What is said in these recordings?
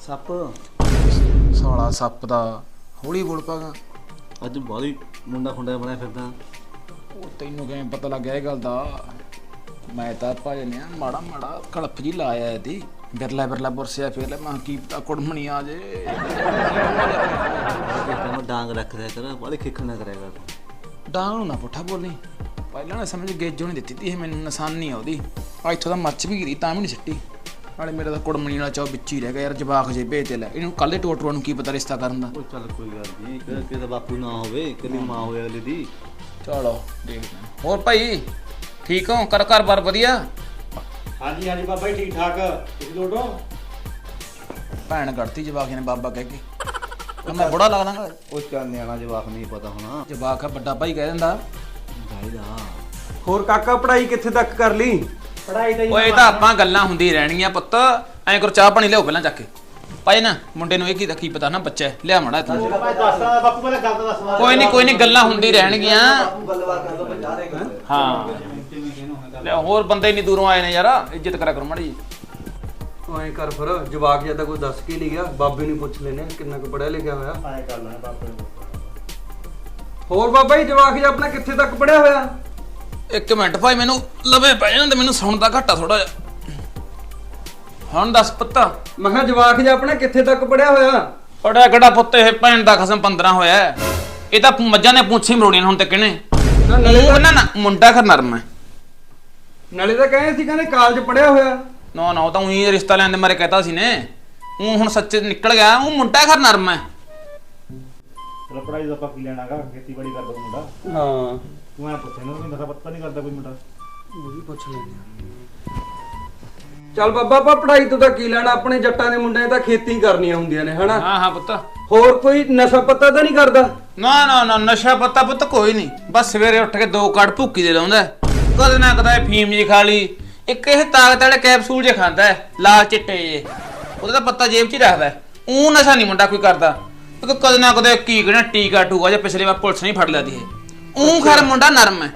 ਸੱਪ? ਸਾਲਾ ਸੱਪ ਦਾ। ਹੌਲੀ ਬੋਲ ਪਾਗਾ ਅੱਜ ਬਾਲੀ ਮੁੰਡਾ ਖੁੰਡਾ ਬਣਿਆ ਫਿਰਦਾ। ਉਹ ਤੈਨੂੰ ਕਿਵੇਂ ਪਤਾ ਲੱਗਿਆ ਇਹ ਗੱਲ ਦਾ? ਮੈਂ ਤਾਂ ਭਜਨਿਆ ਮਾੜਾ ਮਾੜਾ ਕਲਪ ਜੀ ਲਾਇਆ ਇਹਦੀ। ਬਿਰਲਾ ਬਿਰਲਾ ਬੁਰਸਿਆ ਫੇਰ ਲੈ ਮਾਂ ਕੀ ਪਤਾ ਕੁੜਮਣੀ ਆ ਜੇ। ਮੈਂ ਡਾਂਗ ਰੱਖ ਦਿਆ ਕਰ ਬਾਲੀ ਖੇਖਣ ਨਾ ਕਰਿਆ ਕਰ। ਡਾਂਗ ਨੂੰ ਨਾ ਪੁੱਠਾ ਬੋਲੀ। ਪਹਿਲਾਂ ਨਾ ਸਮਝ ਗੇਜੋ ਨਹੀਂ ਦਿੱਤੀ ਤੀ ਮੈਨੂੰ ਨਿਸ਼ਾਨੀ ਆ ਉਹਦੀ। ਆ ਇੱਥੋਂ ਦਾ ਮੱਚ ਵੀ ਗਈ ਤਾਂ ਵੀ ਨਹੀਂ ਸਿੱਟੀ। ਨਾਲੇ ਮੇਰਾ ਤਾਂ ਕੁੜਮਣੀ ਵਾਲਾ ਚਾਹ ਵਿੱਚ ਹੀ ਰਹਿ ਗਿਆ ਯਾਰ ਜਵਾਕ ਜੇ ਭੇਜ ਤੇ ਲੈ। ਇਹਨੂੰ ਕੱਲੇ ਟੋਟਰੂਆਂ ਨੂੰ ਕੀ ਪਤਾ ਰਿਸ਼ਤਾ ਕਰਨ ਦਾ। ਉਹ ਚੱਲ ਕੋਈ ਗੱਲ ਨਹੀਂ ਕਿ ਕਿਤੇ ਬਾਪੂ ਨਾ ਹੋਵੇ ਕੱਲੀ ਮਾਂ ਹੋਵੇ ਅਗਲੇ ਦੀ। ਚਲੋ ਦੇਖਦੇ ਹਾਂ। ਹੋਰ ਭਾਈ ਠੀਕ ਹੋ? ਕਰ ਘਰ ਬਾਰ ਵਧੀਆ? ਹਾਂਜੀ ਹਾਂਜੀ ਬਾਬਾ ਜੀ ਠੀਕ ਠਾਕ। ਤੁਸੀਂ ਲੋਟੋ? ਭੈਣ ਗੜਤੀ ਜਵਾਕ ਨੇ ਬਾਬਾ ਕਹਿ ਕੇ। ਤਾਂ ਮੈਂ ਬੁੜਾ ਲੱਗਦਾਗਾ ਉਹ ਚੱਲ ਨਿਆਣਾ ਜਵਾਕ ਨਹੀਂ ਪਤਾ ਹੋਣਾ। ਜਵਾਕ ਆ ਵੱਡਾ ਭਾਈ ਕਹਿ ਦਿੰਦਾ। ਚਾਹੀਦਾ ਹੋਰ ਕਾਕਾ ਪੜ੍ਹਾਈ ਕਿੱਥੇ ਤੱਕ ਕਰ ਲਈ? ਪੜਾਈ ਤਾਂ ਜੀ ਓਏ ਇਹ ਤਾਂ ਆਪਾਂ ਗੱਲਾਂ ਹੁੰਦੀ ਰਹਿਣਗੀਆਂ ਪੁੱਤ। ਐਂ ਕਰੋ ਚਾਹ ਪਾਣੀ ਲਿਆਓ ਪਹਿਲਾਂ ਚੱਕ ਕੇ। ਭਾਈ ਨਾ ਮੁੰਡੇ ਨੂੰ ਇਹ ਕੀ ਦਾ ਕੀ ਪਤਾ ਨਾ ਬੱਚਾ ਹੈ। ਲਿਆ ਮੜਾ ਤੂੰ। ਦੱਸਦਾ ਬਾਪੂ ਪਹਿਲਾਂ ਗੱਲ ਤਾਂ ਦੱਸਦਾ ਕੋਈ ਨਹੀਂ ਕੋਈ ਨਹੀਂ ਗੱਲਾਂ ਹੁੰਦੀ ਰਹਿਣਗੀਆਂ। ਹਾਂ। ਲੈ ਹੋਰ ਬੰਦੇ ਇੰਨੀ ਦੂਰੋਂ ਆਏ ਨੇ ਯਾਰ ਇੱਜ਼ਤ ਕਰਿਆ ਕਰੋ ਮਾੜੀ ਜੀ ਐਂ ਕਰ ਫਿਰ ਜਵਾਕ ਜਿਹਾ ਤਾਂ ਕੋਈ ਦੱਸ ਕੇ ਨਹੀਂ ਗਿਆ। ਬਾਬੇ ਨੂੰ ਪੁੱਛ ਲੈਨੇ ਕਿੰਨਾ ਕੁ ਪੜਿਆ ਲਿਖਿਆ ਹੋਇਆ। ਆਏ ਕਰ ਲੈਣਾ ਬਾਪੂ ਹੋਰ ਬਾਬਾ ਜੀ ਜਵਾਕ ਜਿਹਾ ਆਪਣਾ ਕਿੱਥੇ ਤੱਕ ਪੜਿਆ ਹੋਇਆ? ਇੱਕ ਮਿੰਟ ਭਾਈ ਮੈਨੂੰ ਲਵੇ ਪੈ ਜਾਂਦਾ ਮੈਨੂੰ ਸੁਣਦਾ ਘੱਟਾ ਥੋੜਾ ਜਿਹਾ। ਹੁਣ ਦੱਸ ਪੁੱਤਾ। ਮੈਂ ਕਿਹਾ ਜਵਾਕ ਜਿਹਾ ਆਪਣਾ ਕਿੱਥੇ ਤੱਕ ਪੜਿਆ ਹੋਇਆ? ਪੜਿਆ ਕਿਹੜਾ ਪੁੱਤ ਇਹ? ਭੈਣ ਦਾ ਖਸਮ 15 ਹੋਇਆ। ਹੈ। ਇਹ ਤਾਂ ਮੱਝਾਂ ਨੇ ਪੁੱਛੀ ਮਰੋੜੀਆਂ ਹੁਣ ਤੇ ਕਿਹਨੇ? ਨਾ ਨਾਲੇ ਉਹ ਨਾ ਨਾ ਮੁੰਡਾ ਖਰ ਨਰਮ ਹੈ। ਨਾਲੇ ਤਾਂ ਕਹੇ ਸੀ ਕਹਿੰਦੇ ਕਾਲਜ ਪੜਿਆ ਹੋਇਆ। ਨਾ ਨਾ ਉਹ ਤਾਂ ਉਹੀ ਰਿਸ਼ਤਾ ਲੈਣ ਦੇ ਮਾਰੇ ਕਹਤਾ ਸੀ ਨੇ। ਉਹ ਹੁਣ ਸੱਚੇ ਨਿਕਲ ਗਿਆ ਉਹ ਮੁੰਡਾ ਖਰ ਨਰਮ ਹੈ। ਚਲੋ ਪੜਾਈ ਦਾ ਆਪਾਂ ਕੀ ਲੈਣਾਗਾ? ਖੇਤੀਬਾੜੀ ਕਰਦਾ ਮੁੰਡਾ। ਹਾਂ। ਤੂੰ ਐ ਪੁੱਛੇ ਨੂੰ ਨਸ਼ਾ ਪੱਤਾ ਨਹੀਂ ਕਰਦਾ ਕੋਈ ਮੁੰਡਾ। ਉਹ ਵੀ ਪੁੱਛ ਲੈਨੇ ਚੱਲ ਬਾਬਾ ਆਪਾਂ ਪੜ੍ਹਾਈ ਤੋਂ ਤਾਂ ਕੀ ਲੈਣਾ? ਆਪਣੇ ਜੱਟਾਂ ਦੇ ਮੁੰਡਿਆਂ ਤਾਂ ਖੇਤੀ ਕਰਨੀਆਂ ਹੁੰਦੀਆਂ ਨੇ ਹਨਾ? ਹਾਂ ਹਾਂ ਪੁੱਤ। ਹੋਰ ਕੋਈ ਨਸ਼ਾ ਪੱਤਾ ਤਾਂ ਨਹੀਂ ਕਰਦਾ? ਨਾ ਨਾ ਨਾ ਨਸ਼ਾ ਪੱਤਾ ਪੁੱਤ ਕੋਈ ਨਹੀਂ। ਬਸ ਸਵੇਰੇ ਉੱਠ ਕੇ ਦੋ ਕੜ ਭੁੱਕੀ ਦੇ ਲਾਉਂਦਾ ਹੈ। ਕਦੇ ਨਾ ਕਦੇ ਫੀਮ ਜੀ ਖਾ ਲਈ। ਇੱਕ ਇਹ ਤਾਕਤ ਵਾਲੇ ਕੈਪਸੂਲ ਜੇ ਖਾਂਦਾ ਹੈ, ਲਾਲ ਚਿੱਟੇ ਜੇ ਉਹਦਾ ਤਾਂ ਪੱਤਾ ਜੇਬ 'ਚ ਹੀ ਰੱਖਦਾ ਉਹ ਨਸ਼ਾ ਨਹੀਂ ਮੁੰਡਾ ਕੋਈ ਕਰਦਾ। ਕਿਉਂਕਿ ਕਦੇ ਨਾ ਕਦੇ ਕੀ ਕਹਿਣਾ ਟੀਕਾ ਟੂਕਾ ਜੇ ਪਿਛਲੇ ਵਾਰ ਪੁਲਿਸ ਨਹੀਂ ਫੜ ਲਿਆ ਦੀ ਇਹ। ਉਹ ਖਰ ਮੁੰਡਾ ਨਰਮ ਹੈ।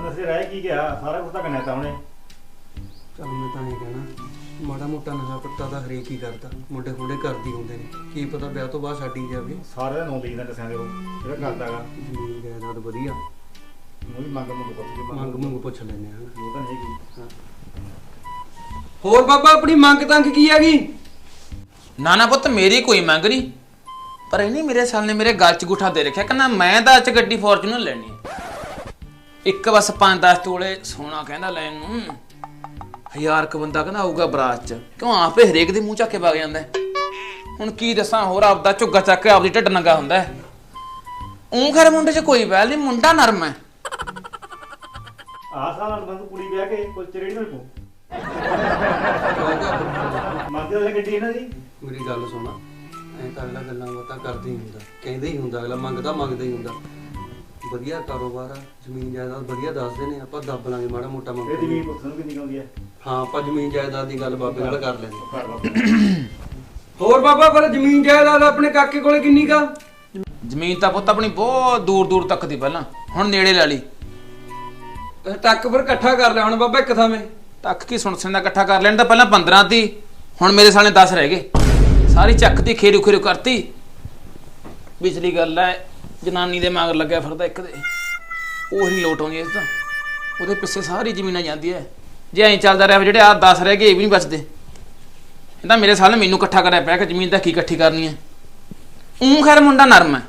ਨਸ਼ੇ ਰਹਿ ਕੀ ਗਿਆ? ਸਾਰਾ ਕੁਝ ਤਾਂ ਕਨੇਤਾ ਉਹਨੇ ਚੱਲ ਮੈਂ ਤਾਂ ਇਹ ਕਹਿਣਾ। ਮਾੜਾ ਮੋਟਾ ਨਸ਼ਾ ਪੱਤਾ ਤਾਂ ਹਰੇਕ ਹੀ ਕਰਦਾ। ਮੁੰਡੇ ਖੁੰਡੇ ਕਰਦੀ ਹੁੰਦੇ ਨੇ। ਕੀ ਪਤਾ ਵਿਆਹ ਤੋਂ ਬਾਅਦ ਛੱਡ ਜਾਵੇ। ਸਾਰੇ ਦਾ ਨੌਂ ਲਈ ਦਾ ਦੱਸਿਆ ਦੇ ਉਹ ਜਿਹੜਾ ਕਰਦਾਗਾ ਜ਼ਮੀਨ ਜਾਇਦਾਦ ਵਧੀਆ। ਉਹ ਵੀ ਮੰਗ ਮੰਗ ਪੁੱਛ ਕੇ ਮੰਗ ਮੰਗ ਪੁੱਛ ਲੈਨੇ ਆ ਉਹ ਤਾਂ ਨਹੀਂ ਕੀ ਹੋਰ ਬਾਬਾ ਆਪਣੀ ਮੰਗ ਤੰਗ ਕੀ ਹੈਗੀ? ਨਾ ਨਾ ਪੁੱਤ ਮੇਰੀ ਕੋਈ ਮੰਗ ਨਹੀਂ। ਪਰ ਇਹ ਨਹੀਂ ਮੇਰੇ ਸਾਲ ਨੇ ਮੇਰੇ ਗਲ 'ਚ ਗੁੱਠਾ ਦੇ ਰੱਖਿਆ। ਕਹਿੰਦਾ ਮੈਂ ਤਾਂ ਅੱਜ ਗੱਡੀ ਫੋਰਚੂਨਰ ਲੈਣੀ ਹੈ। ਇੱਕ ਬਸ 5-10 ਤੋਲੇ ਸੋਨਾ ਕਹਿੰਦਾ ਲੈਣ ਨੂੰ। ਹਜ਼ਾਰ ਕ ਬੰਦਾ ਕਹਿੰਦਾ ਆਊਗਾ ਬਰਾਤ 'ਚ। ਕਿਉਂ ਆਪੇ ਹਰੇਕ ਦੇ ਮੂੰਹ ਚੱਕ ਕੇ ਵਗ ਜਾਂਦਾ ਹੈ। ਹੁਣ ਕੀ ਦੱਸਾਂ ਹੋਰ ਆਪਦਾ ਝੁੱਗਾ ਚੱਕ ਕੇ ਆਪਦੀ ਢਿੱਡ ਨੰਗਾ ਹੁੰਦਾ ਹੈ। ਉਹ ਘਰ ਮੁੰਡੇ 'ਚ ਕੋਈ ਵੈਲ ਨਹੀਂ ਮੁੰਡਾ ਨਰਮ ਹੈ। ਆਹ ਸਾਲ ਬੰਦ ਕੁੜੀ ਵਿਆਹ ਕੇ ਕੋਈ ਚਿਹੜੀ ਨਾਲ ਕੋ ਮੰਗਦੇ ਉਹਨੇ ਗੱਡੀ ਇਹਨਾਂ ਦੀ? ਮੇਰੀ ਗੱਲ ਸੁਣ। ਐਂ ਤਾਂ ਅਗਲਾ ਗੱਲਾਂ ਬਾਤਾਂ ਕਰਦਾ ਹੀ ਹੁੰਦਾ ਕਹਿੰਦਾ ਹੀ ਹੁੰਦਾ ਅਗਲਾ ਮੰਗਦਾ ਮੰਗਦਾ ਹੀ ਹੁੰਦਾ। ਵਧੀਆ ਕਾਰੋਬਾਰ ਆ ਜ਼ਮੀਨ ਜਾਇਦਾਦ ਵਧੀਆ ਦੱਸਦੇ ਨੇ ਆਪਾਂ ਦੱਬ ਲਾਂਗੇ ਮਾੜਾ ਮੋਟਾ ਮੰਗ ਇਹ ਜ਼ਮੀਨ ਪੁੱਛਣ ਨੂੰ ਕਿੰਨੀ ਆਉਂਦੀ ਹੈ ਹਾਂ ਆਪਾਂ ਜ਼ਮੀਨ ਜਾਇਦਾਦ ਦੀ ਗੱਲ ਬਾਬੇ ਨਾਲ ਕਰ ਲੈਂਦੇ। ਘਰ ਹੋਰ ਬਾਬਾ ਪਰ ਜ਼ਮੀਨ ਜਾਇਦਾਦ ਆਪਣੇ ਕਾਕੇ ਕੋਲੇ ਕਿੰਨੀ ਕਾ ਜ਼ਮੀਨ ਤਾਂ ਪੁੱਤ ਆਪਣੀ ਬਹੁਤ ਦੂਰ ਦੂਰ ਤੱਕ ਦੀ ਪਹਿਲਾਂ ਹੁਣ ਨੇੜੇ ਲੈ ਲਈ। ਟੱਕ ਫਿਰ ਇਕੱਠਾ ਕਰ ਲਿਆ ਹੁਣ ਬਾਬਾ ਇੱਕ ਥਾਵੇਂ ਤੱਕ ਕੀ ਸੁਣ ਦਾ ਇਕੱਠਾ ਕਰ ਲੈਣ ਤਾਂ ਪਹਿਲਾਂ 15 ਤੀ ਹੁਣ ਮੇਰੇ ਸਾਲੇ 10 ਰਹਿ ਗਏ। ਸਾਰੀ ਚੱਕ ਦੀ ਖੇਰੂ ਖੇਰੂ ਕਰਤੀ। ਪਿਛਲੀ ਗੱਲ ਹੈ ਜਨਾਨੀ ਦੇ ਮਗਰ ਲੱਗਿਆ ਫਿਰਦਾ ਇੱਕ ਦੇ। ਉਹੀ ਲੋਟ ਆਉਂਦੀ ਇਸ ਤਾਂ। ਉਹਦੇ ਪਿੱਛੇ ਸਾਰੀ ਜ਼ਮੀਨਾਂ ਜਾਂਦੀ ਹੈ ਜੇ ਐਂ ਚੱਲਦਾ ਰਿਹਾ ਜਿਹੜੇ ਆ 10 ਰਹਿ ਗਏ ਇਹ ਵੀ ਨਹੀਂ ਬਚਦੇ। ਇਹ ਤਾਂ ਮੇਰੇ ਸਾਲੇ ਮੈਨੂੰ ਇਕੱਠਾ ਕਰਿਆ ਪਿਆ ਕਿ ਜ਼ਮੀਨ ਤਾਂ ਕੀ ਇਕੱਠੀ ਕਰਨੀ ਹੈ ਉਹ ਖੈਰ ਮੁੰਡਾ ਨਰਮ ਹੈ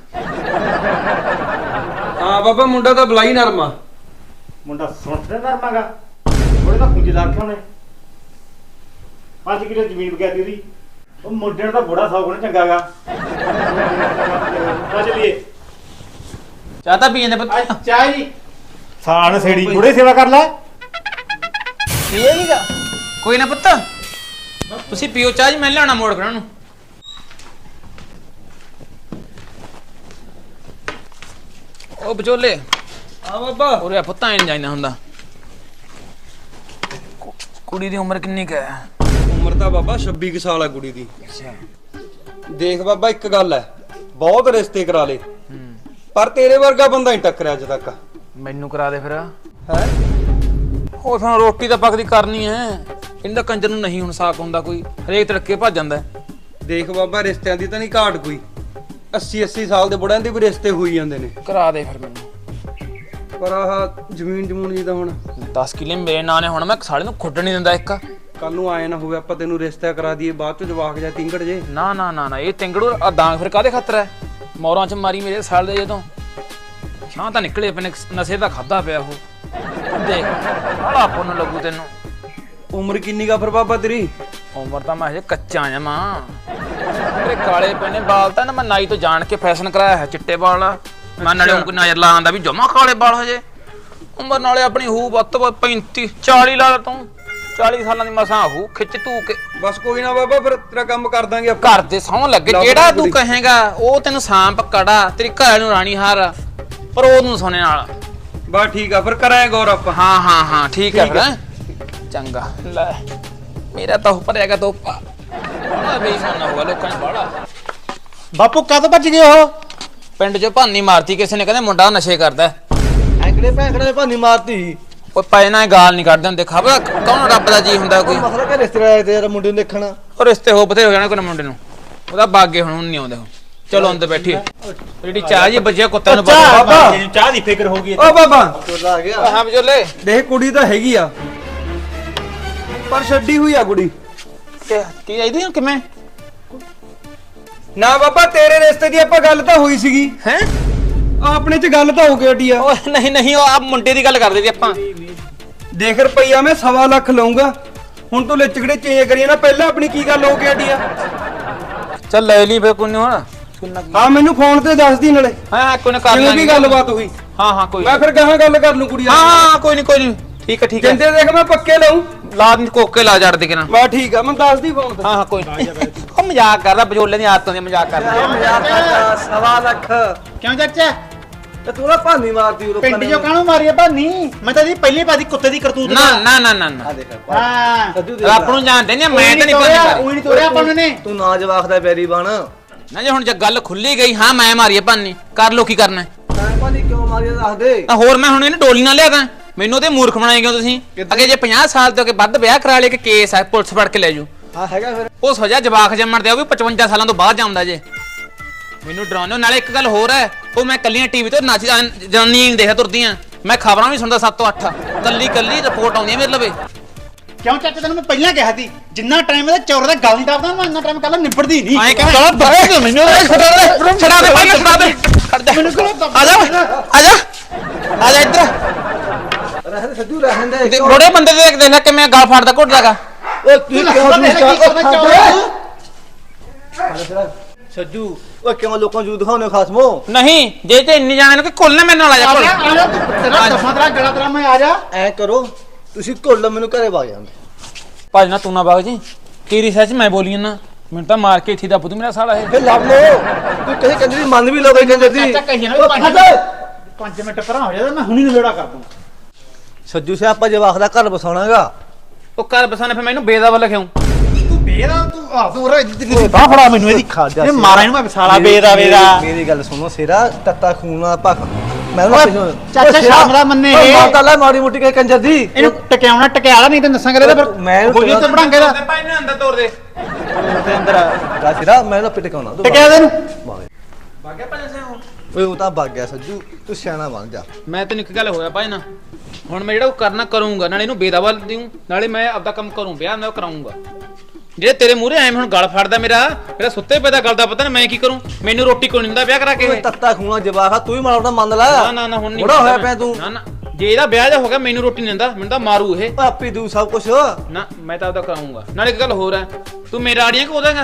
ਹਾਂ ਬਾਬਾ ਮੁੰਡਾ ਤਾਂ ਬਲਾਈ ਨਰਮਾ ਮੁੰਡਾ ਸੁਣਦੇ ਨਰਮਾਗਾ ਉਹਨੇ ਤਾਂ ਪੁੰਜ ਲਾ ਰੱਖਿਆ ਉਹਨੇ 5 ਕਿਲੋ ਜ਼ਮੀਨ ਬਗੈਤੀ ਉਹਦੀ। ਉਹ ਮੁੰਡੇ ਤਾਂ ਬੜਾ ਸੌ ਗੁਣਾ ਚੰਗਾਗਾ। ਆ ਚਲੀਏ। ਚਾਹ ਤਾਂ ਪੀਂਦੇ ਪੁੱਤ। ਚਾਹ ਜੀ। ਸਾਨ ਸੇੜੀ ਬੁੜੇ ਸੇਵਾ ਕਰ ਲੈ। ਪੀਏਗਾ ਕੋਈ ਨਾ ਪੁੱਤ। ਤੁਸੀਂ ਪੀਓ ਚਾਹ ਜੀ ਮੈਂ ਲਿਆਉਣਾ ਮੋੜ ਕਰਾਂ ਨੂੰ ਉਹ ਬਚੋਲੇ। ਹਾਂ ਬਾਬਾ। ਉਰੇ ਆ ਪੁੱਤਾਂ ਨਹੀਂ ਜਾਈਦਾ ਹੁੰਦਾ। ਕੁੜੀ ਦੀ ਉਮਰ ਕਿੰਨੀ ਕੁ ਹੈ? ਉਮਰ ਤਾਂ ਬਾਬਾ 26 ਕੁ ਸਾਲ ਆ ਕੁੜੀ ਦੀ। ਦੇਖ ਬਾਬਾ ਇੱਕ ਗੱਲ ਹੈ ਬਹੁਤ ਰਿਸ਼ਤੇ ਕਰਾ ਲੇ ਪਰ ਤੇਰੇ ਵਰਗਾ ਬੰਦਾ ਨਹੀਂ ਟੱਕਰਿਆ ਅੱਜ ਤੱਕ। ਮੈਨੂੰ ਕਰਾ ਦੇ ਫਿਰ। ਹੈ? ਉਹ ਸਾਨੂੰ ਰੋਟੀ ਤਾਂ ਪੱਕਦੀ ਕਰਨੀ ਐ। ਇਹਦਾ ਕੰਜਰ ਨੂੰ ਨਹੀਂ ਹੁਣ ਸਾਕ ਹੁੰਦਾ ਕੋਈ। ਹਰੇਕ ਤੜਕੇ ਭੱਜ ਜਾਂਦਾ ਹੈ। ਦੇਖ ਬਾਬਾ ਰਿਸ਼ਤਿਆਂ ਦੀ ਤਾਂ ਨਹੀਂ ਘਾਟ ਕੋਈ। 80 80 ਸਾਲ ਦੇ ਬੁੜਿਆਂ ਦੇ ਵੀ ਰਿਸ਼ਤੇ ਹੋਈ ਜਾਂਦੇ ਨੇ। ਕਰਾ ਦੇ ਫਿਰ ਮੈਨੂੰ। ਪਰ ਆਹ ਜ਼ਮੀਨ ਜਮੂਨ ਜੀ ਤਾਂ ਹੁਣ 10 ਕਿੱਲੇ ਮੇਰੇ ਨਾਂ ਨੇ ਹੁਣ ਮੈਂ ਸਾਲੇ ਨੂੰ ਖੁੱਡ ਨਹੀਂ ਦਿੰਦਾ ਇੱਕ। ਕੱਲ ਨੂੰ ਆਏ ਨਾ ਹੋਵੇ ਆਪਾਂ ਤੈਨੂੰ ਰਿਸ਼ਤਾ ਕਰਾ ਦਈਏ ਬਾਅਦ ਚ ਜਵਾਕ ਜਾ ਤਿੰਗੜ ਜੇ। ਨਾ ਨਾ ਨਾ ਨਾ ਇਹ ਤਿੰਗੜੂ ਆ ਦਾਂਗ ਫਿਰ ਕਾਦੇ ਖਤਰਾ ਹੈ? ਮੋਰਾਂ ਚ ਮਾਰੀ ਮੇਰੇ ਸਾਲ ਦੇ ਜਦੋਂ। ਛਾਂ ਤਾਂ ਨਿਕਲੇ ਆਪਣੇ ਨਸ਼ੇ ਦਾ ਖਾਦਾ ਪਿਆ ਉਹ। ਦੇਖ ਬੜਾ ਪੁੰਨ ਲੱਗੂ ਤੈਨੂੰ। ਉਮਰ ਕਿੰਨੀ ਗਾ ਫਿਰ ਬਾਬਾ ਤੇਰੀ? ਉਮਰ ਤਾਂ ਮੈਂ ਹਜੇ ਕੱਚਾ ਆ ਮਾਂ। ਮੇਰੇ ਕਾਲੇ ਪਏ ਨੇ ਵਾਲ ਤਾਂ ਨਾ ਮੈਂ ਨਾਈ ਤੋਂ ਜਾਣ ਕੇ ਫੈਸ਼ਨ ਕਰਾਇਆ ਹੈ ਚਿੱਟੇ ਵਾਲ। ਮੈਂ ਨਾਲੇ ਉਹ ਨਜ਼ਰ ਲਾਉਂਦਾ ਵੀ ਜਮਾ ਕਾਲੇ ਵਾਲ ਹਜੇ। ਉਮਰ ਨਾਲੇ ਆਪਣੀ ਹੂ ਵੱਧ ਤੋਂ ਵੱਧ 35 40 ਲਾ ਲਾ ਤੂੰ। 40 ਸਾਲਾਂ ਦੀ ਮਸਾਂ ਹੂ ਖਿੱਚ ਤੂ ਕੇ। ਬਸ ਕੋਈ ਨਾ ਬਾਬਾ ਫਿਰ ਤੇਰਾ ਕੰਮ ਕਰ ਦਾਂਗੇ ਆਪਾਂ। ਘਰ ਦੇ ਸੌਂ ਲੱਗੇ। ਲੱਭ ਜਿਹੜਾ ਤੂੰ। ਕਹੇਗਾ ਉਹ ਤੈਨੂੰ ਸਾਂਪ ਕੜਾ ਤੇਰੀ ਘਰ ਨੂੰ ਰਾਣੀ ਹਾਰ ਪਰ ਉਹ ਨੂੰ ਸੋਨੇ ਨਾਲ। ਬਸ ਠੀਕ ਆ ਫਿਰ ਕਰਾਂਗੇ ਗੌਰ ਆਪਾਂ। ਹਾਂ ਹਾਂ ਹਾਂ ਠੀਕ ਹੈ ਠੀਕ ਫਿਰ ਹੈ। ਹੈਂ? ਚੰਗਾ। ਲੈ ਮੇਰਾ ਤਾਂ ਉੱਪਰ ਹੈਗਾ ਤੋਪਾ। ਬੜਾ ਬੇਈਮਾਨ ਹੋਗਾ ਲੋਕਾਂ ਨੇ ਬੜਾ ਬਾਪੂ ਕਦ ਭੱਜ ਗਏ ਹੋ ਪਿੰਡ 'ਚ ਭਾਨੀ ਮਾਰਤੀ ਕਿਸੇ ਨੇ ਕਹਿੰਦੇ ਮੁੰਡਾ ਨਸ਼ੇ ਕਰਦਾ। ਭੈਂਕੜੇ ਨੇ ਭਾਨੀ ਮਾਰਤੀ। ਉਹ ਪਏ ਨਾ ਗਾਲ ਨਹੀਂ ਕੱਢਦੇ ਹੁੰਦੇ ਖਬਰ ਕੌਣ ਰੱਬ ਦਾ ਜੀ ਹੁੰਦਾ ਕੋਈ? ਮਸਲਾ ਕਿ ਰਿਸ਼ਤੇਦਾਰ ਆਏ ਤੇ ਯਾਰ ਮੁੰਡੇ ਨੂੰ ਦੇਖਣ। ਉਹ ਰਿਸ਼ਤੇ ਹੋ ਬਥੇ ਹੋ ਜਾਣੇ ਕੋਈ ਨਾ ਮੁੰਡੇ ਨੂੰ। ਉਹਦਾ ਬਾਗੇ ਹੁਣ ਹੁਣ ਨਹੀਂ ਆਉਂਦੇ ਉਹ ਚਲੋ ਅੰਦਰ ਬੈਠੀ ਜਿਹੜੀ ਚਾਹ ਜੀ ਬੱਜਿਆ ਕੁੱਤਿਆਂ ਨੂੰ ਪਤਾ ਬਾਬਾ। ਤੈਨੂੰ ਚਾਹ ਦੀ ਫਿਕਰ ਹੋ ਗਈ ਓ ਬਾਬਾ। ਚੋਲਾ ਆ ਗਿਆ। ਹਾਂ ਬਜੋਲੇ ਦੇਖ ਕੁੜੀ ਤਾਂ ਹੈਗੀ ਆ। ਪਰ ਛੱਡੀ ਹੋਈ ਆ ਕੁੜੀ। ਕੀ ਆਈਦੀ ਕਿਵੇਂ? ਨਾ ਬਾਬਾ ਤੇਰੇ ਰਿਸ਼ਤੇ ਦੀ ਆਪਾਂ ਗੱਲ ਤਾਂ ਹੋਈ ਸੀਗੀ। ਹੈ? ਆਪਣੇ ਚ ਗੱਲ ਤਾਂ ਹੋ ਗਈ ਏਡੀ ਆ। ਉਹ ਨਹੀਂ ਨਹੀਂ ਉਹ ਆ ਮੁੰਡੇ ਦੀ ਗੱਲ ਕਰਦੇ ਸੀ ਆਪਾਂ। ਦੇਖ ਰੁਪਈਆ ਮੈਂ ਸਵਾ ਲੱਖ ਲਊਂਗਾ। ਹੁਣ ਤੂੰ ਲਿਚਕੜੇ ਚੇਂਜ ਕਰੀਏ ਨਾ ਪਹਿਲਾਂ ਆਪਣੀ ਕੀ ਗੱਲ ਹੋ ਗਈ ਏਡੀ ਆ? ਚੱਲ ਲੈ ਲਈ ਫੇ ਕੋਈ ਹੁਣ। ਕੀ ਹਾਂ ਮੈਨੂੰ ਫੋਨ ਤੇ ਦੱਸ ਦੀ ਨਾਲੇ। ਹਾਂ ਹਾਂ ਕੋਈ ਨਾ ਕਰ ਜਿਵੇਂ ਵੀ ਗੱਲਬਾਤ ਹੋਈ। ਹਾਂ ਹਾਂ ਕੋਈ ਮੈਂ ਫਿਰ ਗਾਹਾਂ ਗੱਲ ਕਰ ਲੂੰ ਕੁੜੀ ਹਾਂ ਨਾਲ? ਹਾਂ ਕੋਈ ਨਹੀਂ ਕੋਈ ਨਹੀਂ ਠੀਕ ਹੈ ਠੀਕ ਹੈ ਜਿੰਦੇ ਦੇਖ ਮੈਂ ਪੱਕੇ ਲਾਉਂ ਲਾ ਦੀ ਕੋਕੇ ਲਾ ਜੜ ਦੇ ਕਿਨਾ ਬਾ ਠੀਕ ਆ ਮੈਂ ਦੱਸ ਦੀ ਫੋਨ ਤੇ। ਹਾਂ ਹਾਂ ਕੋਈ ਨਹੀਂ ਉਹ ਮਜ਼ਾਕ ਕਰਦਾ ਬਜੋਲੇ ਦੀ ਆਦਤਾਂ ਦੀ ਮਜ਼ਾਕ ਕਰਦਾ। ਮਜ਼ਾਕ ਕਰਦਾ ਸਵਾ ਲੱਖ। ਕਿਉਂ ਚਾਚਾ? ਤੇ ਤੂੰ ਨਾ ਭਾਨੀ ਮਾਰਤੀ ਉਹ ਪਿੰਡ ਜੋ ਕਾਹਨੂੰ ਮਾਰੀ ਆ ਭਾਨੀ? ਮੈਂ ਤਾਂ ਜੀ ਪਹਿਲੀ ਪਾਦੀ ਕੁੱਤੇ ਦੀ ਕਰਤੂਤ ਨਾ ਨਾ ਨਾ ਨਾ ਨਾ। ਆ ਦੇਖ ਹਾਂ। ਸੱਜੂ ਦੇ ਰੱਬ ਨੂੰ ਜਾਣਦੇ ਨੇ ਮੈਂ ਤਾਂ ਨਹੀਂ ਪਾਣੀ ਉਹੀ ਨਹੀਂ ਤੋਰਿਆ ਆਪਾਂ ਨੇ ਤੂੰ ਨਾ ਜਵਾਖ ਦਾ ਬੈਰੀ ਬਣ। ਨਾ ਜੇ ਹੁਣ ਜੇ ਗੱਲ ਖੁੱਲੀ ਗਈ ਹਾਂ ਮੈਂ ਮਾਰੀ ਆ ਭਾਨੀ। ਕਰ ਲੋ ਕੀ ਕਰਨਾ ਹੈ? ਤਾਂ ਭਾਨੀ ਕਿਉਂ ਮਾਰੀ ਦੱਸ ਦੇ। ਤਾਂ ਹੋਰ ਮੈਂ ਹੁਣ ਇਹਨੂੰ ਡੋਲੀ ਨਾਲ ਲਿਆ ਦਾਂ। ਮੈਨੂੰ ਤੇ ਮੂਰਖ ਬਣਾਏ ਕਿਉਂ ਤੁਸੀਂ? ਅੱਗੇ ਜੇ 50 ਸਾਲ ਤੋਂ ਅੱਗੇ ਵੱਧ ਵਿਆਹ ਕਰਾ ਲੇ ਕਿ ਕੇਸ ਹੈ ਪੁਲਿਸ ਫੜ ਕੇ ਲੈ ਜੂ ਹਾਂ ਹੈਗਾ ਫਿਰ। ਉਹ ਸਜ਼ਾ ਜਵਾਕ ਜੰਮਣ ਦੇ ਉਹ ਵੀ 55 ਸਾਲਾਂ ਤੋਂ ਬਾਅਦ ਜਾਂਦਾ ਜੇ। ਮੈਨੂੰ ਡਰਾਉਂਦੇ ਹੋ। ਨਾਲੇ ਇੱਕ ਗੱਲ ਹੋਰ ਹੈ ਉਹ ਮੈਂ ਕੱਲੀਆਂ ਟੀਵੀ ਤੋਂ ਨਾਚ ਨਹੀਂ ਦੇਖਿਆ ਤੁਰਦੀਆਂ ਮੈਂ ਖਬਰਾਂ ਵੀ ਸੁਣਦਾ 7 ਤੋਂ 8 ਕੱਲੀ ਕੱਲੀ ਰਿਪੋਰਟ ਆਉਂਦੀ ਹੈ ਮੇਰੇ ਲਵੇ। ਕਿਉਂ ਚਾਚਾ ਤੈਨੂੰ ਮੈਂ ਪਹਿਲਾਂ ਕਿਹਾ ਸੀ ਜਿੰਨਾ ਟਾਈਮ ਇਹਦਾ ਚੌਰ ਦਾ ਗੱਲ ਨਹੀਂ ਦੱਬਦਾ ਮੈਂ ਇੰਨਾ ਟਾਈਮ ਕੱਲ ਨਿਬੜਦੀ ਨਹੀਂ। ਐਂ ਕਹਿੰਦਾ ਚਲੋ ਦੱਸ ਮੈਨੂੰ। ਛੜਾ ਦੇ ਛੜਾ ਦੇ ਪਹਿਲਾਂ ਛੜਾ ਦੇ। ਖੜ ਜਾ ਆ ਜਾ ਆ ਜਾ। ਆ ਜਾ ਇੱਧਰ। ਰਹਿ ਸੱਜੂ ਰਹਿਣ ਦੇ। ਬੁੜੇ ਬੰਦੇ ਦੇ ਦੇਖ ਲੈ ਕਿਵੇਂ ਗਾਲ ਫਾੜਦਾ ਘੁੱਟਦਾਗਾ ਓ ਤੂੰ ਕਿਉਂ ਕੀ ਕਰਦਾ ਚੌਰ ਸੱਜੂ ਓ ਕਿਉਂ ਲੋਕਾਂ ਨੂੰ ਜੂ ਦਿਖਾਉਣੇ ਖਾਸਮੋ ਨਹੀਂ ਜੇ ਤੇ ਇੰਨੀ ਜਾਣੇ ਨੂੰ ਕਿ ਕੁੱਲ ਨਾ ਮੇਰੇ ਨਾਲ ਆ ਜਾ ਕੁੱਲ ਤੂੰ ਤੇਰਾ ਦਫਾ ਤੇਰਾ ਗਲਾ ਤੇਰਾ ਮੈਂ ਆ ਜਾ। ਐ ਕਰੋ ਤੁਸੀਂ ਘੁੱਲ ਮੈਨੂੰ ਘਰੇ ਵਾ ਜਾਂਦੇ ਭਾਜ ਨਾ ਤੂੰ ਨਾ ਬਾਗ ਜੀ। ਤੇਰੀ ਸੱਚ ਮੈਂ ਬੋਲੀ ਨਾ ਮੈਨੂੰ ਤਾਂ ਮਾਰ ਕੇ ਇੱਥੇ ਦਾ ਪੁੱਤ ਮੇਰਾ ਸਾਲਾ ਇਹ। ਫਿਰ ਲੱਭ ਲੋ ਤੂੰ ਕਹੇ ਕੰਜਰੀ ਦੀ ਮੰਨ ਵੀ ਲੋ ਬਈ ਕੰਜਰ ਦੀ ਚਾਚਾ ਕਹੀ ਨਾ ਓ ਪੰਜ ਖੜ। ਮਿੰਟ 5 ਮਿੰਟ ਪਰਾਂ ਹੋ ਜਾ ਮੈਂ ਹੁਣੀ ਨਵੇੜਾ ਕਰ ਦੂੰ ਸੱਜੂ ਸੇ ਆਪਾਂ ਜਵਾਖ ਦਾ ਘਰ ਬਸਾਉਣਾਗਾ ਉਹ ਕਰ ਬਸਾਨੇ ਫਿਰ ਮੈਨੂੰ ਬੇਦਾਵਾ ਤੂੰ ਬੇਰਾ ਤੂੰ ਆ ਤੂੰ ਰੇ ਤਾਂ ਫੜਾ ਮੈਨੂੰ ਇਹਦੀ ਖਾ ਜਾ ਇਹ ਮਾਰਾਂ ਇਹਨੂੰ ਮੈਂ ਵਿਸਾਲਾ ਬੇਰਾ ਵੇਰਾ ਮੇਰੀ ਗੱਲ ਸੁਣੋ ਸਿਰਾ ਤੱਤਾ ਖੂਨਾ ਭਖ। ਮੈਂ ਨਾ ਓਏ, ਚਾਚਾ ਸ਼ਰਮ ਦਾ ਮੰਨੇ ਇਹ। ਮਾਤਾ ਲੈ ਮਾੜੀ ਮੋਟੀ ਕਹੇ ਕੰਜਰ ਦੀ। ਇਹਨੂੰ ਟਕਿਆਉਣਾ ਟਕਿਆਲਾ ਨਹੀਂ ਤੇ ਦੱਸਾਂਗੇ ਇਹਦਾ ਫਿਰ ਮੈਂ ਇਹਨੂੰ ਗੋਲੀ ਤੇ ਬੜਾਂਗੇ ਦਾ ਭਾਈ ਨੇ ਅੰਦਰ ਤੋੜ ਦੇ। ਤੇ ਅੰਦਰ ਗਾ ਸਿਰਾ ਮੈਂ ਨਾ ਪਿਟਕਾਉਣਾ ਤੂੰ ਟਕਿਆ ਦੇ ਨੂੰ ਬਾਗਿਆ ਭਾਈ ਸੇ ਹੁਣ। ਓਏ ਉਹ ਤਾਂ ਭੱਗ ਗਿਆ ਸੱਜੂ ਤੂੰ ਸਿਆਣਾ ਬਣ ਜਾ। ਮੈਂ ਤੈਨੂੰ ਇੱਕ ਗੱਲ ਹੋਇਆ ਭਾਈ ਨਾ। ਹੁਣ ਮੈਂ ਜਿਹੜਾ ਉਹ ਕਰਨਾ ਕਰੂੰਗਾ ਨਾਲੇ ਇਹਨੂੰ ਬੇਦਾਵਾ ਦਿਉ ਨਾਲੇ ਮੈਂ ਆਪਦਾ ਕੰਮ ਕਰੂੰ ਵਿਆਹ ਮੈਂ ਉਹ ਕਰਾਉਂਗਾ ਜਿਹੜੇ ਤੇਰੇ ਮੂਹਰੇ ਐਵੇਂ ਹੁਣ ਗਲ ਫੜਦਾ ਮੇਰਾ ਮੇਰਾ ਸੁੱਤੇ ਪਏ ਦਾ ਗਲ ਦਾ ਪਤਾ ਨਹੀਂ ਮੈਂ ਕੀ ਕਰੂੰ? ਮੈਨੂੰ ਰੋਟੀ ਕੋਈ ਨਹੀਂ ਦਿੰਦਾ ਵਿਆਹ ਕਰਾ ਕੇ। ਓਏ। ਤੱਤਾ ਖੂਨਾ ਜਵਾਖ ਤੂੰ ਹੀ ਮਾੜਾ ਮੋਟਾ ਮੰਨ ਲੈ। ਨਾ ਨਾ ਨਾ ਹੁਣ ਨਹੀਂ ਬੁੜਾ ਹੋਇਆ ਪਿਆ ਤੂੰ। ਨਾ ਨਾ ਜੇ ਇਹਦਾ ਵਿਆਹ ਜਾ ਹੋ ਗਿਆ ਮੈਨੂੰ ਰੋਟੀ ਨਹੀਂ ਦਿੰਦਾ ਮੈਨੂੰ ਤਾਂ ਮਾਰੂ ਇਹ। ਆਪੀ ਦੂ ਸਭ ਕੁਛ। ਨਾ ਮੈਂ ਤਾਂ ਉਹਦਾ ਕਰਾਉਂਗਾ। ਨਾਲੇ ਇੱਕ ਗੱਲ ਹੋਰ ਹੈ ਤੂੰ ਮੇਰਾ ਆੜੀਆਂ ਕਿ ਉਹਦਾਗਾ?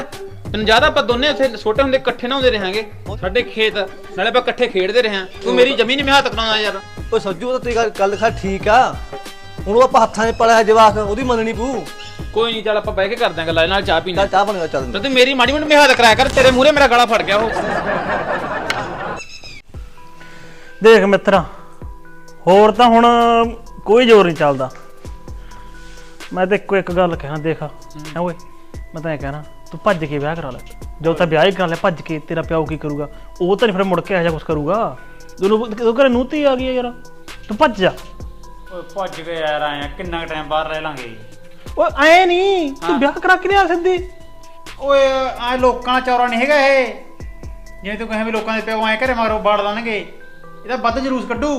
ਤੈਨੂੰ ਜ਼ਿਆਦਾ ਆਪਾਂ ਦੋਨੇ ਉੱਥੇ ਛੋਟੇ ਹੁੰਦੇ ਇਕੱਠੇ ਨਾ ਹੁੰਦੇ ਰਹਾਂਗੇ। ਸਾਡੇ ਖੇਤ ਨਾਲੇ ਆਪਾਂ ਇਕੱਠੇ ਖੇਡਦੇ ਰਹੇ ਹਾਂ ਤੂੰ ਮੇਰੀ ਜ਼ਮੀਨ ਨਹੀਂ ਹੱਥ ਯਾਰ। ਓਏ ਸੱਜੂ ਤਾਂ ਤੇਰੀ ਗੱਲ- ਗੱਲ ਖਾ ਠੀਕ ਆ। ਹੁਣ ਉਹ ਆਪਾਂ ਹੱਥਾਂ 'ਚ ਪੜਿਆ ਜਵਾਖ ਉਹਦੀ ਮੰਨਣੀ ਪੂ ਕੋਈ ਨਹੀਂ ਚੱਲ ਆਪਾਂ ਬਹਿ ਕੇ ਕਰ ਦਾਂਗੇ ਲੈ ਨਾਲ ਚਾਹ ਪੀਣਾ ਚੱਲ ਚਾਹ ਬਣੇਗਾ ਚੱਲ ਤੇ ਤੂੰ ਮੇਰੀ ਮਾੜੀ ਮੋਟੀ ਮਿਹਨਤ ਕਰਾਇਆ ਕਰ ਤੇਰੇ ਮੂਹਰੇ ਮੇਰਾ ਗਲਾ ਫੜ ਗਿਆ ਉਹ। ਦੇਖ ਮਿੱਤਰਾ ਹੋਰ ਤਾਂ ਹੁਣ ਕੋਈ ਜ਼ੋਰ ਨਹੀਂ ਚੱਲਦਾ। ਮੈਂ ਤਾਂ ਇੱਕੋ ਇੱਕ ਗੱਲ ਕਹਿਣਾ ਦੇਖ। ਐ ਓਏ ਮੈਂ ਤਾਂ ਇਹ ਕਹਿਣਾ ਤੂੰ ਭੱਜ ਕੇ ਵਿਆਹ ਕਰਾ ਲੈ। ਜੋ ਤਾਂ ਵਿਆਹ ਹੀ ਕਰਾ ਲੈ ਭੱਜ ਕੇ ਤੇਰਾ ਪਿਓ ਕੀ ਕਰੂਗਾ? ਉਹ ਤਾਂ ਨਹੀਂ ਫਿਰ ਮੁੜ ਕੇ ਇਹੋ ਜਿਹਾ ਕੁਝ ਕਰੂਗਾ। ਤੈਨੂੰ ਤੂੰ ਘਰੇ ਨੂਤੀ ਆ ਗਈ ਹੈ ਯਾਰ ਤੂੰ ਭੱਜ ਜਾ। ਓਏ ਭੱਜ ਗਏ ਯਾਰ ਆਏ ਆ ਕਿੰਨਾ ਟਾਈਮ ਬਾਹਰ ਰਹਿ ਲਾਂਗੇ। ਓਏ ਐ ਨਹੀਂ। ਤੂੰ ਵਿਆਹ ਕਰਾ ਕੇ ਲਿਆ ਸਿੱਧੀ ਓਏ ਆ ਲੋਕਾਂ ਦਾ ਚੌਰਾ ਨਹੀਂ ਹੈਗਾ ਇਹ। ਜਿਵੇਂ ਤੂੰ ਕਹੇ ਵੀ ਲੋਕਾਂ ਦੇ ਪਿਓ ਐ ਘਰੇ ਮਗਰੋਂ ਬਾੜ ਲਾਣਗੇ। ਇਹਦਾ ਵੱਧ ਜਲੂਸ ਕੱਢੂ।